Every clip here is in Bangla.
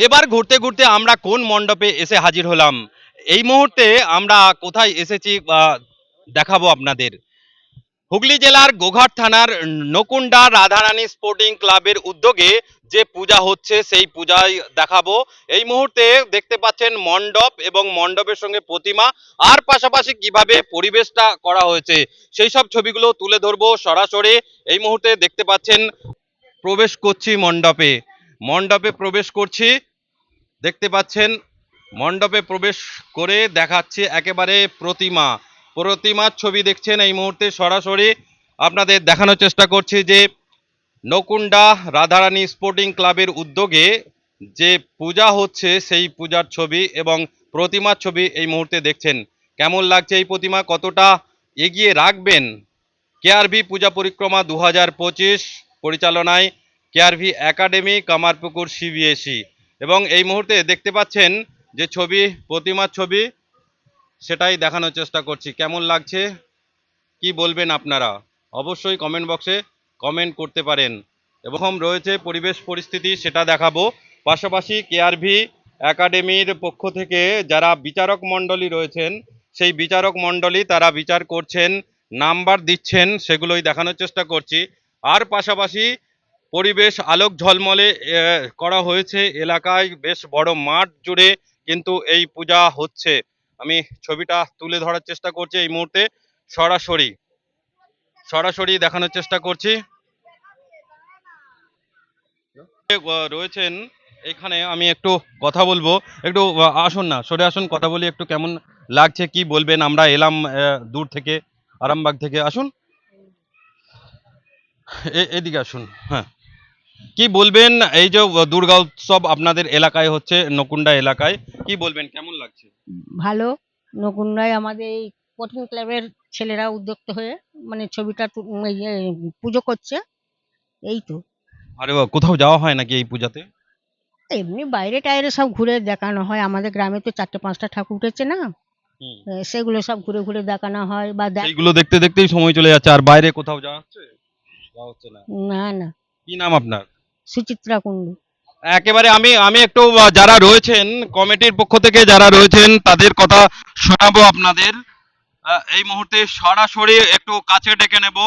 এবার ঘুরতে ঘুরতে আমরা কোন মণ্ডপে এসে হাজির হলাম? এই মুহূর্তে আমরা কোথায় এসেছি আহ, দেখাবো আপনাদের। হুগলি জেলার গোঘাট থানার নকুন্ডা রাধারানী স্পোর্টিং ক্লাবের উদ্যোগে যে পূজা হচ্ছে সেই পূজায় দেখাবো। এই মুহূর্তে দেখতে পাচ্ছেন মণ্ডপ এবং মণ্ডপের সঙ্গে প্রতিমা আর পাশাপাশি কীভাবে পরিবেশটা করা হয়েছে সেই সব ছবিগুলো তুলে ধরবো সরাসরি। এই মুহূর্তে দেখতে পাচ্ছেন প্রবেশ করছি মণ্ডপে। মণ্ডপে প্রবেশ করছি। দেখতে পাচ্ছেন, মণ্ডপে প্রবেশ করে দেখাচ্ছে একেবারে প্রতিমা। প্রতিমার ছবি দেখছেন এই মুহূর্তে সরাসরি। আপনাদের দেখানোর চেষ্টা করছি যে, নকুন্ডা রাধারানী স্পোর্টিং ক্লাবের উদ্যোগে যে পূজা হচ্ছে, সেই পূজার ছবি এবং প্রতিমার ছবি এই মুহূর্তে দেখছেন। কেমন লাগছে এই প্রতিমা? কতটা এগিয়ে রাখবেন? কেআরভি পূজা পরিক্রমা দু হাজার পঁচিশ পরিচালনায় কেআরভি একাডেমি, কামারপুকুর, সিবিএসই। এবং এই মুহূর্তে দেখতে পাচ্ছেন যে ছবি, প্রতিমার ছবি, সেটাই দেখানোর চেষ্টা করছি। কেমন লাগছে? কি বলবেন আপনারা? অবশ্যই কমেন্ট বক্সে কমেন্ট করতে পারেন। এবং রয়েছে পরিবেশ পরিস্থিতি, সেটা দেখাবো। পাশাপাশি কেআরভি একাডেমির পক্ষ থেকে যারা বিচারক মণ্ডলী রয়েছেন, সেই বিচারক মণ্ডলী তারা বিচার করছেন, নাম্বার দিচ্ছেন, সেগুলোই দেখানোর চেষ্টা করছি। আর পাশাপাশি পরিবেশ আলোক ঝলমলে করা হয়েছে। এলাকায় বেশ বড় মাঠ জুড়ে কিন্তু এই পূজা হচ্ছে। আমি ছবিটা তুলে ধরার চেষ্টা করছি এই মুহূর্তে। সরাসরি সরাসরি দেখানোর চেষ্টা করছি। রয়েছেন। এখানে আমি একটু কথা বলব। একটু আসুন না, সরে আসুন, কথা বলি, একটু কেমন লাগছে, কি বলবেন? আমরা এলাম দূর থেকে, আরামবাগ থেকে। আসুন। এদিকে আসুন হ্যাঁ। কি বলবেন? এই যে দুর্গা উৎসব আপনাদের এলাকায় হচ্ছে নকুন্ডা এলাকায় কি বলবেন? কেমন লাগছে? ভালো। নকুন্ডায় আমাদের এই স্পোর্টিং ক্লাবের ছেলেরা উদ্যোক্ত হয়ে মানে ছবিটা পুজো করছে। এই তো। আরে কোথাও যাওয়া হয় নাকি এই পূজাতে? এমনি বাইরে টাইরে সব ঘুরে দেখানো হয়। আমাদের গ্রামে তো চারটে পাঁচটা ঠাকুর উঠেছে না? সেগুলো সব ঘুরে ঘুরে দেখানো হয় বা এইগুলো দেখতে দেখতেই সময় চলে যাচ্ছে। আর বাইরে কোথাও যাওয়া হচ্ছে? যাওয়া হচ্ছে না। না না। কি নাম আপনার? সুচিত্রা কুণ্ডু। একেবারে আমি আমি একটু যারা রয়েছেন, কমিটির পক্ষ থেকে যারা রয়েছেন, তাদের কথা শোনাবো আপনাদের। এই মুহূর্তে সরাসরি একটু কাছে ডেকে নেব।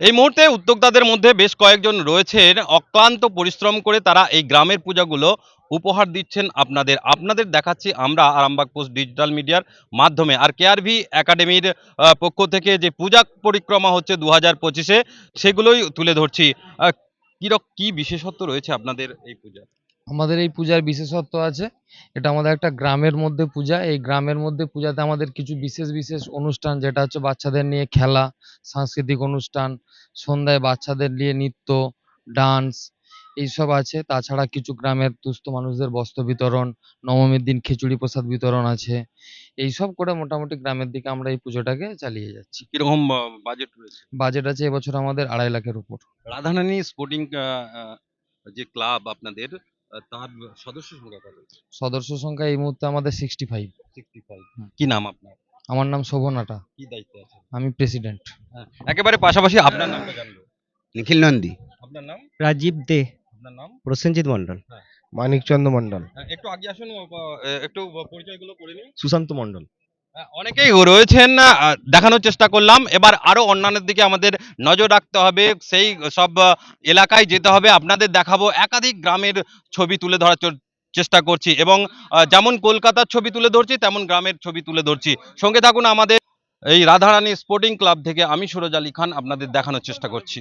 এই মুহূর্তে উদ্যোক্তাদের মধ্যে বেশ কয়েকজন রয়েছেন। অক্লান্ত পরিশ্রম করে তারা এই গ্রামের পূজাগুলো উপহার দিচ্ছেন আপনাদের। আপনাদের দেখাচ্ছি আমরা আরামবাগ পোস্ট ডিজিটাল মিডিয়ার মাধ্যমে। আর কেআরভি একাডেমির পক্ষ থেকে যে পূজা পরিক্রমা হচ্ছে দু হাজার পঁচিশে, সেগুলোই তুলে ধরছি। কিরক, কি বিশেষত্ব রয়েছে আপনাদের এই পূজা আমাদের এই পূজার বিশেষত্ব আছে। এটা আমাদের একটা গ্রামের মধ্যে পূজা। এই গ্রামের মধ্যে পূজাতে আমাদের কিছু বিশেষ বিশেষ অনুষ্ঠান, যেটা হচ্ছে বাচ্চাদের নিয়ে খেলা, সাংস্কৃতিক অনুষ্ঠান, সন্ধ্যায় বাচ্চাদের নিয়ে নৃত্য, ডান্স এইসব আছে। তাছাড়া কিছু গ্রামের দুস্থ মানুষদের বস্ত্র বিতরণ নবমীর দিন খিচুড়ি প্রসাদ বিতরণ আছে। এইসব করে মোটামুটি গ্রামের দিকে আমরা এই পুজোটাকে চালিয়ে যাচ্ছি। কীরকম বাজেট রয়েছে? বাজেট আছে এবছর আমাদের আড়াই লাখের উপর। রাধারানী স্পোর্টিং যে ক্লাব আপনাদের তার সদস্য সংখ্যা কত সদস্য সংখ্যা এই মুহূর্তে আমাদের সিক্সটি ফাইভ সিক্সটি ফাইভ। কি নাম আপনার? আমার নাম শোভনাটা কি দায়িত্ব আছে আমি প্রেসিডেন্ট একেবারে পাশাপাশি আপনার নামটা জানব। নিখিল নন্দী। আপনার নাম? রাজীব দে। আপনার নাম? প্রসেনজিৎ মন্ডল মানিকচন্দ্র মন্ডল একটু আগে আসুন একটু পরিচয়গুলো করে নিন। সুশান্ত মন্ডল অনেকেই রয়েছেন দেখানোর চেষ্টা করলাম। এবার আরও অন্যান্যের দিকে আমাদের নজর রাখতে হবে। সেই সব এলাকায় যেতে হবে। আপনাদের দেখাবো একাধিক গ্রামের ছবি তুলে ধরার চেষ্টা করছি এবং যেমন কলকাতার ছবি তুলে ধরছি তেমন গ্রামের ছবি তুলে ধরছি। সঙ্গে থাকুন আমাদের এই রাধারানী স্পোর্টিং ক্লাব থেকে আমি সুরজ আলী খান আপনাদের দেখানোর চেষ্টা করছি।